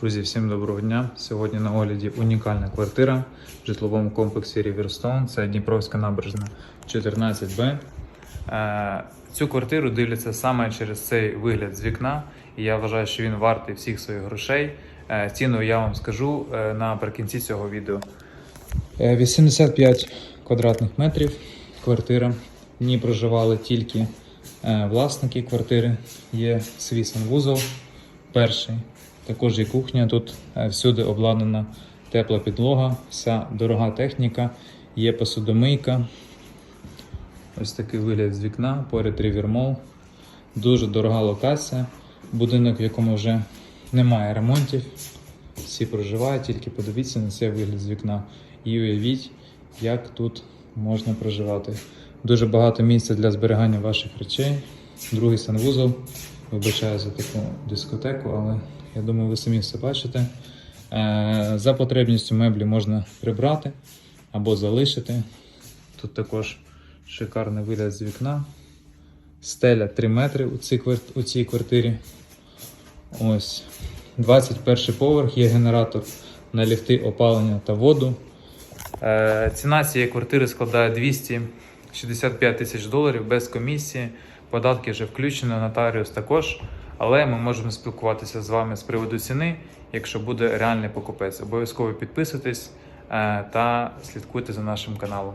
Друзі, всім доброго дня. Сьогодні на огляді унікальна квартира в житловому комплексі Riverstone. Це Дніпровська набережна 14Б. Е, Цю квартиру дивляться саме через цей вигляд з вікна, і я вважаю, що він вартий всіх своїх грошей. Е, Ціну я вам скажу е, наприкінці цього відео. Е, 85 квадратних метрів квартира. В ній проживали тільки власники квартири. Є свій санвузол перший. Також є кухня. Тут е, всюди обладнана тепла підлога, вся дорога техніка, є посудомийка. Ось такий вигляд з вікна, поряд Mall. Дуже дорога локація. Будинок, в якому вже немає ремонтів. Всі проживають, тільки подивіться на цей вигляд з вікна і уявіть, як тут можна проживати. Дуже багато місця для зберігання ваших речей. Другий санвузол. Вибачаю за таку дискотеку, але я думаю, ви самі все бачите. Е, За потребністю меблі можна прибрати або залишити. Тут також шикарний вигляд з вікна. Стеля 3 метри у цій, у цій квартирі. Ось 21 поверх, є генератор на ліфти, опалення та воду. Е, ціна цієї квартири складає 265 тисяч доларів без комісії. Податки вже включено, нотаріус також. Але ми можемо спілкуватися з вами з приводу ціни, якщо буде реальний покупець. Обов'язково підписуйтесь е, та слідкуйте за нашим каналом.